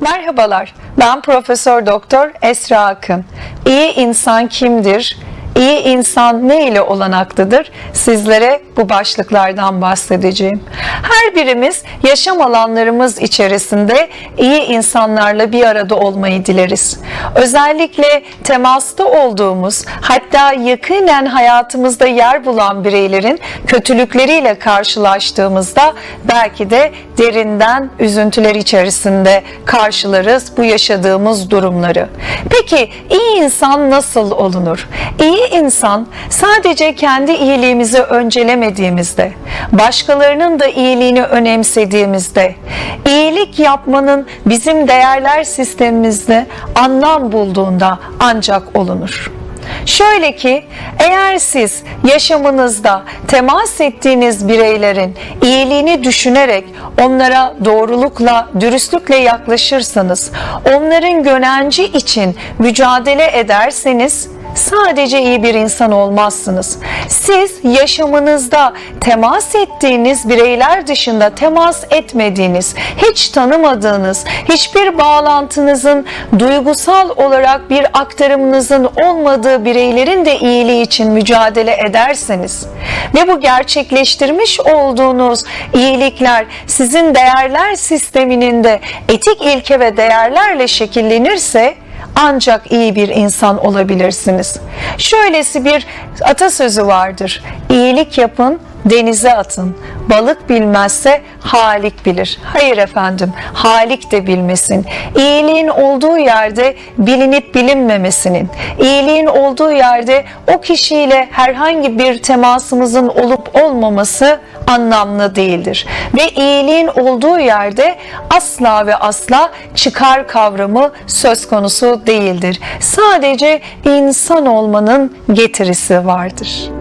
Merhabalar, ben Profesör Doktor Esra Akın. İyi insan kimdir? İyi insan ne ile olanaklıdır? Sizlere bu başlıklardan bahsedeceğim. Her birimiz yaşam alanlarımız içerisinde iyi insanlarla bir arada olmayı dileriz. Özellikle temasta olduğumuz, hatta yakinen hayatımızda yer bulan bireylerin kötülükleriyle karşılaştığımızda belki de derinden üzüntüler içerisinde karşılarız bu yaşadığımız durumları. Peki iyi insan nasıl olunur? İyi insan sadece kendi iyiliğimizi öncelemediğimizde, başkalarının da iyiliğini önemsediğimizde, iyilik yapmanın bizim değerler sistemimizde anlam bulduğunda ancak olunur. Şöyle ki eğer siz yaşamınızda temas ettiğiniz bireylerin iyiliğini düşünerek onlara doğrulukla, dürüstlükle yaklaşırsanız, onların gönenci için mücadele ederseniz sadece iyi bir insan olmazsınız. Siz yaşamınızda temas ettiğiniz bireyler dışında temas etmediğiniz, hiç tanımadığınız, hiçbir bağlantınızın duygusal olarak bir aktarımınızın olmadığı bireylerin de iyiliği için mücadele ederseniz ve bu gerçekleştirmiş olduğunuz iyilikler sizin değerler sisteminin de etik ilke ve değerlerle şekillenirse ancak iyi bir insan olabilirsiniz. Şöylesi bir atasözü vardır. İyilik yapın, denize atın. Balık bilmezse Halik bilir. Hayır efendim, Halik de bilmesin. İyiliğin olduğu yerde bilinip bilinmemesinin, iyiliğin olduğu yerde o kişiyle herhangi bir temasımızın olup olmaması anlamlı değildir. Ve iyiliğin olduğu yerde asla ve asla çıkar kavramı söz konusu değildir. Sadece insan olmanın getirisi vardır.